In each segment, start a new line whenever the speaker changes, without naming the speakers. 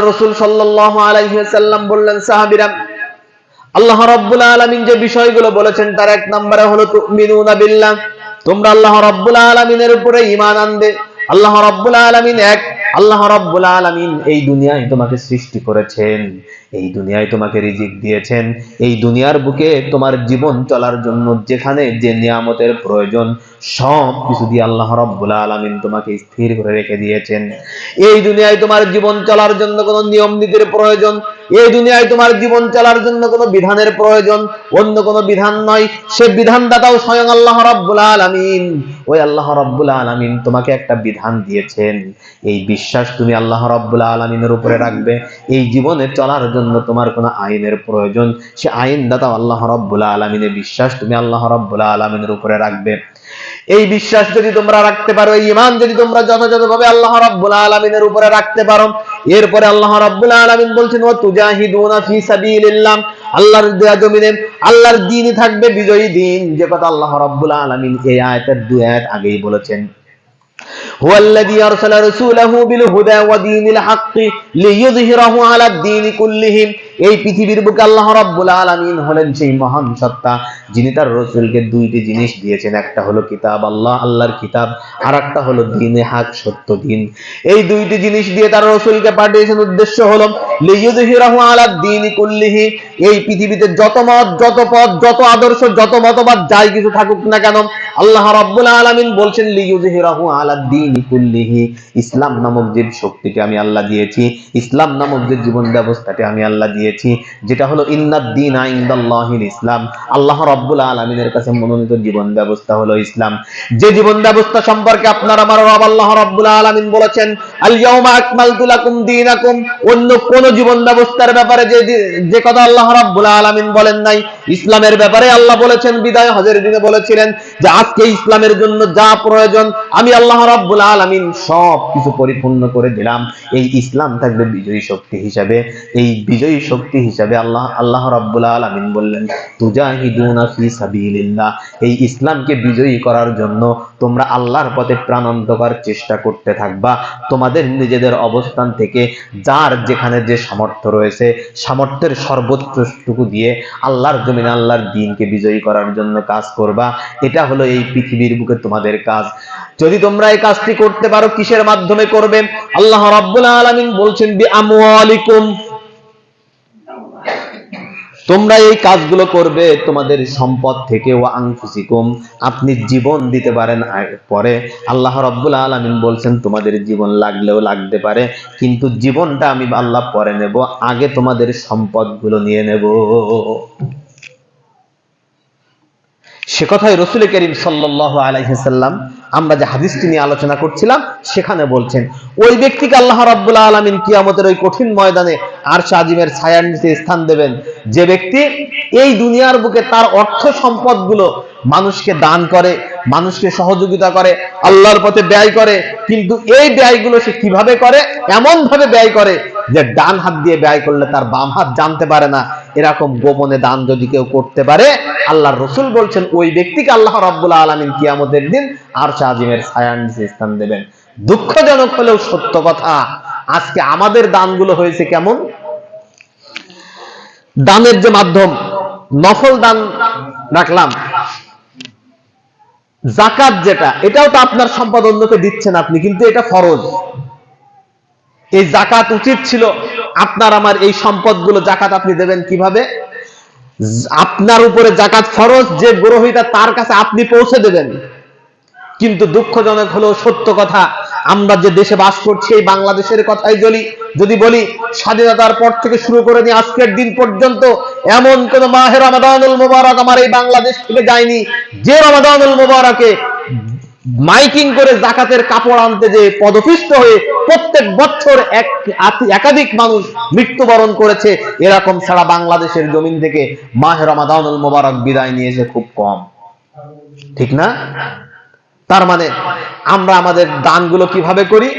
রসুল বললেন সাহাবিরাম আল্লাহ রব্বুল আলমিন যে বিষয়গুলো বলেছেন, তার এক নম্বরে হলো বিল্লাহ তোমরা আল্লাহ রব্বুল আলমিনের উপরে ইমান আনবে। আল্লাহ রব্বুল আলামিন এক, আল্লাহ রব্বুল আলামিন এই দুনিয়ায় তোমাকে সৃষ্টি করেছেন। এই দুনিয়ায় তোমাকে রিজিক দিয়েছেন, এই দুনিয়ার বুকে তোমার জীবন চলার জন্য যেখানে যে নিয়ামতের প্রয়োজন, সব কিছু দিয়ে আল্লাহ রব্বুল আলমিন তোমাকে স্থির করে রেখে দিয়েছেন। এই দুনিয়ায় তোমার জীবন চলার জন্য কোনো নিয়ম নীতির প্রয়োজন এই দুনিয়ায় তোমার জীবন চলার জন্য কোনো বিধানের প্রয়োজন, অন্য কোনো বিধান নয়। সে বিধানদাতাও স্বয়ং আল্লাহ রাব্বুল আলামিন। ওই আল্লাহ রাব্বুল আলামিন তোমাকে একটা বিধান দিয়েছেন। এই বিশ্বাস তুমি আল্লাহ রাব্বুল আলামিনের উপরে রাখবে। এই জীবনে চলার জন্য তোমার কোনো আইনের প্রয়োজন। সে আইনদাতা আল্লাহ রাব্বুল আলামিনের বিশ্বাস তুমি আল্লাহ রাব্বুল আলামিনের উপরে রাখবে। এই বিশ্বাস যদি তোমরা রাখতে পারো এই ইমান যদি তোমরা যথাযথভাবে আল্লাহ রাব্বুল আলামিনের উপরে রাখতে পারো এরপরে আল্লাহ রাব্বুল আলামিন বলছেন ওয়া তুজাহিদুনা ফি সাবিলিল্লাহ আল্লাহর দেয়া জমিনে আল্লাহর দ্বীনই থাকবে বিজয়ী দিন যে কথা আল্লাহ রাব্বুল আলামিন এই আয়াতের দুই আয়াত আগেই বলেছেন هو الذي أرسل رسوله بالهدى ودين الحق ليظهره على الدين كله এই পৃথিবীর বুকে আল্লাহ রাব্বুল আলামিন হলেন সেই মহান সত্তা, যিনি তার রসুলকে দুইটি জিনিস দিয়েছেন। একটা হলো কিতাব, আল্লাহ আল্লাহর কিতাব আর একটা হলো দিনে হাক, সত্য দিন। এই দুইটি জিনিস দিয়ে তার রসুলকে পাঠিয়েছেন উদ্দেশ্য হলো এই পৃথিবীতে যত মত, যত পথ, যত আদর্শ, যত মতবাদ, যাই কিছু থাকুক না কেন, আল্লাহ রাব্বুল আলামিন বলছেন, লিয়ুযহিরাহু আলা দ্বীনি কুল্লিহি। ইসলাম নামক যে শক্তিকে আমি আল্লাহ দিয়েছি, ইসলাম নামক যে জীবন ব্যবস্থাকে আমি আল্লাহ দিয়েছি যেটা হলো, ইন্নাদ্দিন ইনদাল্লাহিল ইসলাম। আল্লাহ রাব্বুল আলামিনের কাছে মনোনীত জীবন ব্যবস্থা হলো ইসলাম। যে জীবন ব্যবস্থা সম্পর্কে আপনার আমার রব আল্লাহ রাব্বুল আলামিন বলেছেন আকমালতু লাকুম দীনাকুম। অন্য কোন জীবন ব্যবস্থার ব্যাপারে যে যে কথা আল্লাহ রাব্বুল আলামিন বলেন নাই, ইসলামের ব্যাপারে আল্লাহ বলেছেন, বিদায় হজের দিনে বলেছিলেন যে, আজকে ইসলামের জন্য যা প্রয়োজন, আমি আল্লাহ রাব্বুল আলামিন সব কিছু পরিপূর্ণ করে দিলাম। এই ইসলাম থাকবে বিজয়ী শক্তি হিসাবে। এই বিজয়ী শক্তি হিসাবে আল্লাহ আল্লাহ রাব্বুল আলামিন বললেন, তুজাহিদুনা ফি সাবিলিল্লাহ এই ইসলামকে বিজয়ী করার জন্য তোমরা আল্লাহর পথে প্রাণান্তকর চেষ্টা করতে থাকবা। তোমাদের নিজেদের অবস্থান থেকে যার যেখানে যে সামর্থ্য রয়েছে, সামর্থ্যের সর্বোচ্চটুকু দিয়ে আল্লাহর জমিনে আল্লাহর দিনকে বিজয়ী করার জন্য কাজ করবা। এটা হলো এই পৃথিবীর বুকে তোমাদের কাজ। যদি তোমরা এই কাজটি করতে পারো, কিসের মাধ্যমে করবে? আল্লাহ রাব্বুল আলামিন বলছেন, বি আমওয়ালিকুম তোমরা এই কাজগুলো করবে, তোমাদের সম্পদ থেকে ও আংফুসিকুম আপনি জীবন দিতে পারেন পরে আল্লাহ রব্বুল আলমিন বলছেন, তোমাদের জীবন লাগলেও লাগতে পারে, কিন্তু জীবনটা আমি আল্লাহ পরে নেব, আগে তোমাদের সম্পদগুলো নিয়ে নেব। সে কথাই রসুল করিম সাল্লাহ আলাইসাল্লাম আমরা যে হাদিসটি নিয়ে আলোচনা করছিলাম, সেখানে বলছেন, ওই ব্যক্তিকে আল্লাহ রাব্বুল আলমিন কিয়ামতের ওই কঠিন ময়দানে আর আজিমের ছায়ার নিচে স্থান দেবেন। যে ব্যক্তি এই দুনিয়ার বুকে তার অর্থ সম্পদগুলো মানুষকে দান করে, মানুষকে সহযোগিতা করে, আল্লাহর পথে ব্যয় করে, কিন্তু এই ব্যয়গুলো সে কীভাবে করে এমন ভাবে ব্যয় করে যে ডান হাত দিয়ে ব্যয় করলে তার বাম হাত জানতে পারে না, এরকম গোপনে দান যদি কেউ করতে পারে, আল্লাহর রসুল বলছেন, ওই ব্যক্তিকে আল্লাহ রাব্বুল আলমিন কিয়ামতের দিন আর আজিমের ছায়ার নিচে স্থান দেবেন। দুঃখজনক হলেও সত্য কথা, আজকে আমাদের দানগুলো হয়েছে কেমন? দানের যে মাধ্যম, নফল দান রাখলাম জাকাত যেটা, এটাও তো আপনার সম্পদ দিচ্ছেন আপনি, কিন্তু এটা ফরজ। এই জাকাত উচিত ছিল। আপনার আমার এই সম্পদগুলো জাকাত আপনি দেবেন কীভাবে? আপনার উপরে জাকাত ফরজ, যে গ্রহিতা তার কাছে আপনি পৌঁছে দেবেন। কিন্তু দুঃখজনক হলো সত্য কথা, আমরা যে দেশে বাস করছি, এই বাংলাদেশের কথাই বলি। যদি বলি, স্বাধীনতার পর থেকে শুরু করে নিয়ে আজকের দিন পর্যন্ত এমন কোন মাহের রমাদানুল মুবারক আমার এই বাংলাদেশ থেকে যায়নি, যে রমাদানুল মুবারকে মাইকিং করে জাকাতের কাপড় আনতে যে পদপিষ্ট হয়ে প্রত্যেক বছর এক একাধিক মানুষ মৃত্যুবরণ করেছে। এরকম ছাড়া বাংলাদেশের জমিন থেকে মাহের রমাদানুল মুবারক বিদায় নিয়েছে খুব কম। ঠিক না? তার মানে আমরা আমাদের দানগুলো কীভাবে করি?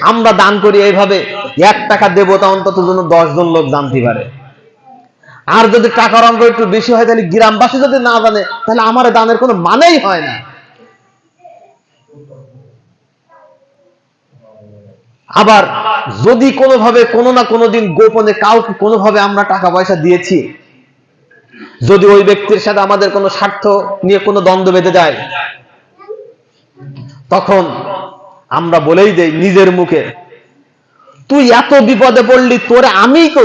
আমরা দান করি এইভাবে, এক টাকা দেবতা অন্তত জন্য জন লোক জানতে পারে। আর যদি টাকার অঙ্ক একটু বেশি হয়, তাহলে গ্রামবাসী যদি না জানে, তাহলে আমার দানের কোনো মানেই হয় না। আবার যদি কোনোভাবে কোনো না কোনো দিন গোপনে কাউকে কোনোভাবে আমরা টাকা পয়সা দিয়েছি, যদি ওই ব্যক্তির সাথে আমাদের কোনো স্বার্থ নিয়ে কোনো দ্বন্দ্ব বেঁধে যায়, তখন আমরা বলেই দেই নিজের মুখে, তুই এত বিপদে পড়লি, তোরে আমি তো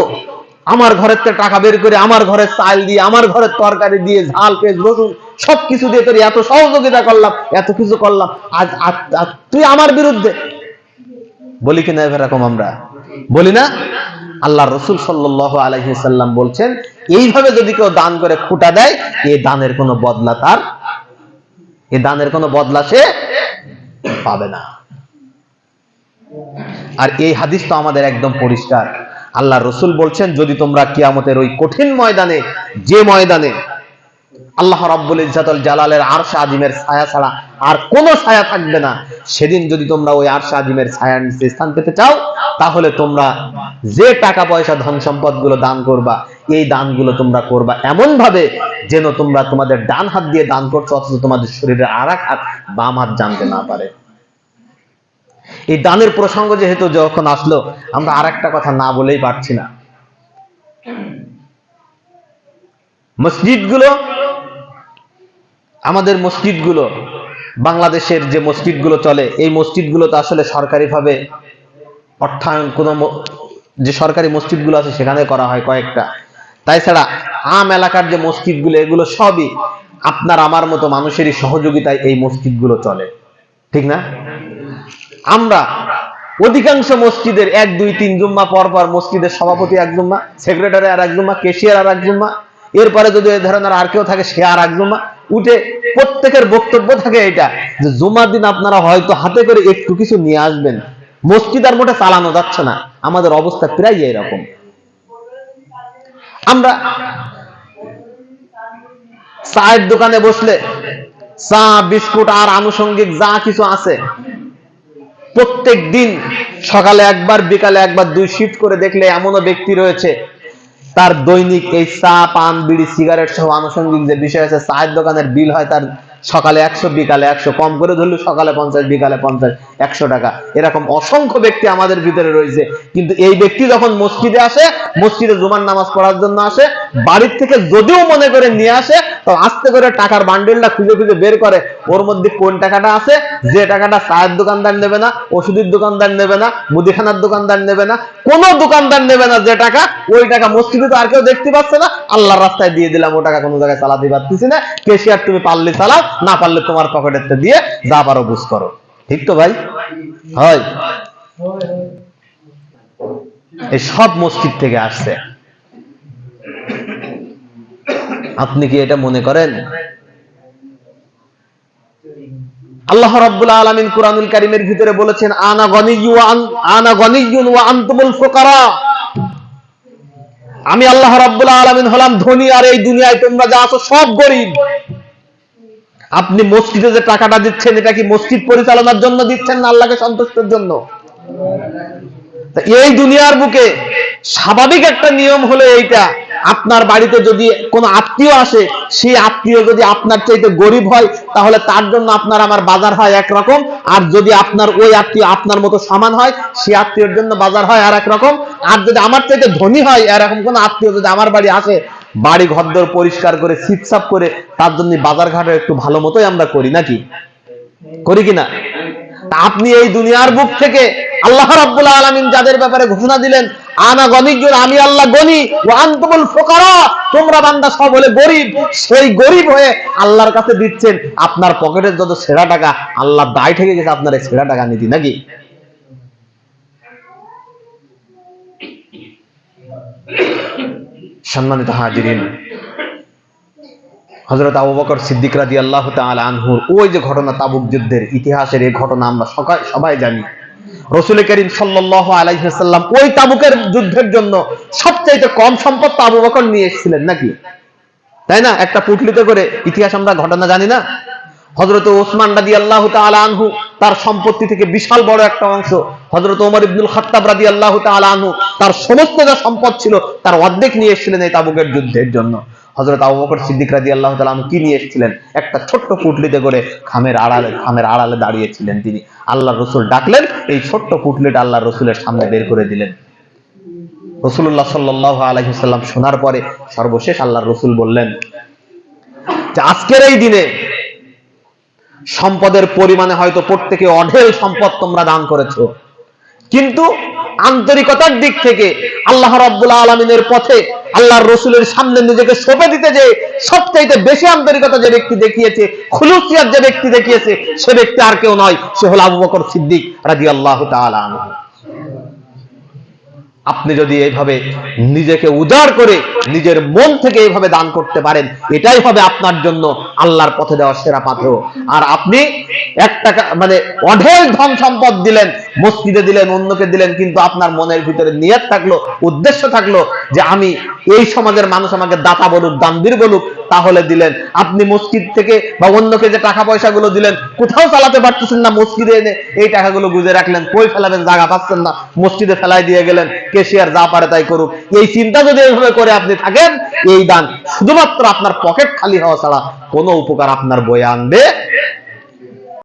আমার ঘরের থেকে টাকা বের করে, আমার ঘরের চাল দিয়ে, আমার ঘরের তরকারি দিয়ে, ঝাল, পেঁয়াজ, রসুন, সবকিছু দিয়ে তোর এত সহযোগিতা করলাম, এত কিছু করলাম আজ তুই আমার বিরুদ্ধে বলি কিনা এরকম আমরা? বলি না? আল্লাহ রসুল সাল্লাহ আলহিসাল্লাম বলছেন, এইভাবে যদি কেউ দান করে খুঁটা দেয় এই দানের কোনো বদলা তার এই দানের কোনো বদলা সে পাবে না। আর এই হাদিস তো আমাদের একদম পরিষ্কার। আল্লাহ রসুল বলছেন, যদি তোমরা কিয়ামতের ওই কঠিন ময়দানে, যে ময়দানে আল্লাহ রাব্বুল ইজ্জাতুল জালালের আরশ আজিমের ছায়া ছাড়া আর কোনো ছায়া থাকবে না। সেদিন যদি তোমরা ওই আরশ আজিমের ছায়ার নিচে স্থান পেতে চাও, তাহলে তোমরা যে টাকা পয়সা ধন সম্পদগুলো দান করবা, এই দানগুলো তোমরা করবা এমন ভাবে যেন তোমরা তোমাদের ডান হাত দিয়ে দান করছ, অথচ তোমাদের শরীরের আর এক হাত বাম হাত জানতে না পারে। এই দানের প্রসঙ্গ যেহেতু যখন আসলো, আমরা আর একটা কথা না বলেই পারছি না। মসজিদগুলো আমাদের মসজিদগুলো, বাংলাদেশের যে মসজিদগুলো চলে, এই মসজিদগুলো তো আসলে সরকারিভাবে অর্থায়ন কোনো যে সরকারি মসজিদগুলো আছে সেখানে করা হয় কয়েকটা। তাই ছাড়া আম এলাকার যে মসজিদগুলো, এগুলো সবই আপনার আমার মতো মানুষেরই সহযোগিতায় এই মসজিদগুলো চলে। ঠিক না? আমরা অধিকাংশ মসজিদের এক, দুই, তিন জুম্মা পর পর মসজিদের সভাপতি এক জুম্মা, সেক্রেটারি আর এক জুম্মা কেশিয়ার আর এক জুম্মা এরপরে যদি এ ধরনের আর কেউ থাকে, সে আর এক জুম্মা উঠে প্রত্যেকের বক্তব্য থাকে এটা যে জুমার দিন আপনারা হয়তো হাতে করে একটু কিছু নিয়ে আসবেন। মসজিদ আর মোটে চালানো যাচ্ছে না, আমাদের অবস্থা প্রায় এরকম। আমরা চায়ের দোকানে বসলে চা, বিস্কুট আর আনুষঙ্গিক যা কিছু আছে, প্রত্যেক দিন সকালে একবার, বিকালে একবার দুই শিফট করে দেখলে এমনও ব্যক্তি রয়েছে তার দৈনিক এই চা, পান, বিড়ি, সিগারেট সহ আনুষঙ্গিক যে বিষয় আছে, চায়ের দোকানের বিল হয় তার সকালে একশো, বিকালে একশো। কম করে ধরলে সকালে পঞ্চাশ, বিকালে পঞ্চাশ। একশো টাকা। এরকম অসংখ্য ব্যক্তি আমাদের ভিতরে রয়েছে। কিন্তু এই ব্যক্তি যখন মসজিদে আসে, মসজিদে জুমার নামাজ পড়ার জন্য আসে, বাড়ির থেকে যদিও মনে করে নিয়ে আসে, তো আস্তে করে টাকার বান্ডেলটা খুঁজে খুঁজে বের করে, ওর মধ্যে কোন টাকাটা আছে, যে টাকাটা চায়ের দোকানদার নেবে না, ওষুধের দোকানদার নেবে না, মুদিখানার দোকানদার নেবে না, কোনো দোকানদার নেবে না যে টাকা, ওই টাকা মসজিদে তো আর কেউ দেখতে পাচ্ছে না। আল্লাহর রাস্তায় দিয়ে দিলাম, ও টাকা কোনো জায়গায় চালাতে পারতেছি না। কেশিয়ার তুমি পারলে চালাও, না পারলে তোমার পকেটের দিয়ে যা পারো বুঝ করো। ঠিক তো ভাই? হয়। এই সব মসজিদ থেকে আসছে। আপনি কি এটা মনে করেন? আল্লাহ রাব্বুল আলামিন কুরআনুল কারীমের ভিতরে বলেছেন, আনা গনিয়্যু আন- গনিয়্যুন ওয়া আনতুমুল ফুকারা। আমি আল্লাহ রাব্বুল আলামিন হলাম ধনী আর এই দুনিয়ায় তোমরা যা আছো সব গরিব। আপনি মসজিদে যে টাকাটা দিচ্ছেন, এটা কি মসজিদ পরিচালনার জন্য দিচ্ছেন না আল্লাহকে সন্তুষ্টের জন্য? এই দুনিয়ার বুকে স্বাভাবিক একটা নিয়ম হলো এইটা, আপনার বাড়িতে যদি কোনো আত্মীয় আসে, সেই আত্মীয় যদি আপনার চাইতে গরিব হয়, তাহলে তার জন্য আপনার আমার বাজার হয় একরকম, আর যদি আপনার ওই আত্মীয় আপনার মতো সমান হয় সেই আত্মীয়র জন্য বাজার হয় আর একরকম আর যদি আমার চাইতে ধনী হয়, এরকম কোন আত্মীয় যদি আমার বাড়ি আসে বাড়ি ঘরদোর পরিষ্কার করে, সিপসাপ করে, তার জন্য বাজার ঘাটে একটু ভালো মতোই আমরা করি, নাকি? করি কিনা? আপনি এই দুনিয়ার বুক থেকে আল্লাহ রাব্বুল আলামিন যাদের ব্যাপারে ঘোষণা দিলেন, আনা গনিজুর আমি আল্লাহ গনি ও আনতুমুল ফুকারা, তোমরা বান্দা সব হলে গরিব, সেই গরিব হয়ে আল্লাহর কাছে দিচ্ছেন, আপনার পকেটের যত ছেঁড়া টাকা, আল্লাহ দায় থেকে গেছে, আপনার এই ছেঁড়া টাকা নীতি, নাকি? সম্মানিত হাজিরিন হজরত আবু বকর সিদ্দিক রাজি আল্লাহ আনহুর ওই যে ঘটনা তাবুক যুদ্ধের ইতিহাসের এই ঘটনা আমরা সকাল সবাই জানি। রসুল করিম সাল্লাহ আলাইসাল্লাম ওই তাবুকের যুদ্ধের জন্য সবচাইতে কম সম্পদ তো আবু বকর নিয়ে এসেছিলেন নাকি? তাই না? একটা পুটলিতে করে ইতিহাস আমরা ঘটনা জানি না? হজরত ওসমান রাদি আল্লাহ আনহু, তার সম্পত্তি থেকে বিশাল বড় একটা অংশ। হজরত ওমর ইবনুল খাত্তাব রাদি আল্লাহ আনহু, তার সমস্ত যা সম্পদ ছিল, তার অর্ধেক নিয়ে এসেছিলেন এই তাবুকের যুদ্ধের জন্য। হজরত আবু বকর সিদ্দিক রাদি আল্লাহ তাআলা কি নিয়ে এসেছিলেন? একটা ছোট্ট পুটলিতে করে খামের আড়ালে খামের আড়ালে দাঁড়িয়েছিলেন তিনি। আল্লাহ রসুল ডাকলেন, এই ছোট্ট পুটলেট আল্লাহ রসুলের সামনে বের করে দিলেন। রসুল্লাহ সাল্লাহ আলহিসাল্লাম শোনার পরে সর্বশেষ আল্লাহ রসুল বললেন যে, আজকের এই দিনে সম্পদের পরিমাণে হয়তো প্রত্যেকে অঢেল সম্পদ তোমরা দান করেছ। কিন্তু আন্তরিকতার দিক থেকে আল্লাহ রব্বুল আলমিনের পথে আল্লাহর রসুলের সামনে নিজেকে সঁপে দিতে যে সবচাইতে বেশি আন্তরিকতা যে ব্যক্তি দেখিয়েছে, খুলুসিয়াত যে ব্যক্তি দেখিয়েছে, সে ব্যক্তি আর কেউ নয়, সে হল আবু বকর সিদ্দিক রাজি আল্লাহ আপনি যদি এইভাবে নিজেকে উজাড় করে নিজের মন থেকে এইভাবে দান করতে পারেন, এটাই হবে আপনার জন্য আল্লাহর পথে দেওয়া সেরা পাথর। আর আপনি এক টাকা মানে অঢেল ধন সম্পদ দিলেন, মসজিদে দিলেন, অন্যকে দিলেন, কিন্তু আপনার মনের ভিতরে নিয়ত থাকল, উদ্দেশ্য থাকল যে আমি এই সমাজের মানুষ আমাকে দাতা বলুক, দানবীর বলুক তাহলে দিলেন। আপনি মসজিদ থেকে বা অন্যকে যে টাকা পয়সাগুলো দিলেন, কোথাও চালাতে পারতেছেন না মসজিদে এনে। এই টাকাগুলো গুজে রাখলেন, কই ফেলাবেন, জায়গা পাচ্ছেন না। মসজিদে ফেলাই দিয়ে গেলেন, কেশিয়ার যা পারে তাই করুক। এই চিন্তা যদি এইভাবে করে আপনি থাকেন, এই দান শুধুমাত্র আপনার পকেট খালি হওয়া ছাড়া কোনো উপকার আপনার বয়ে আনবে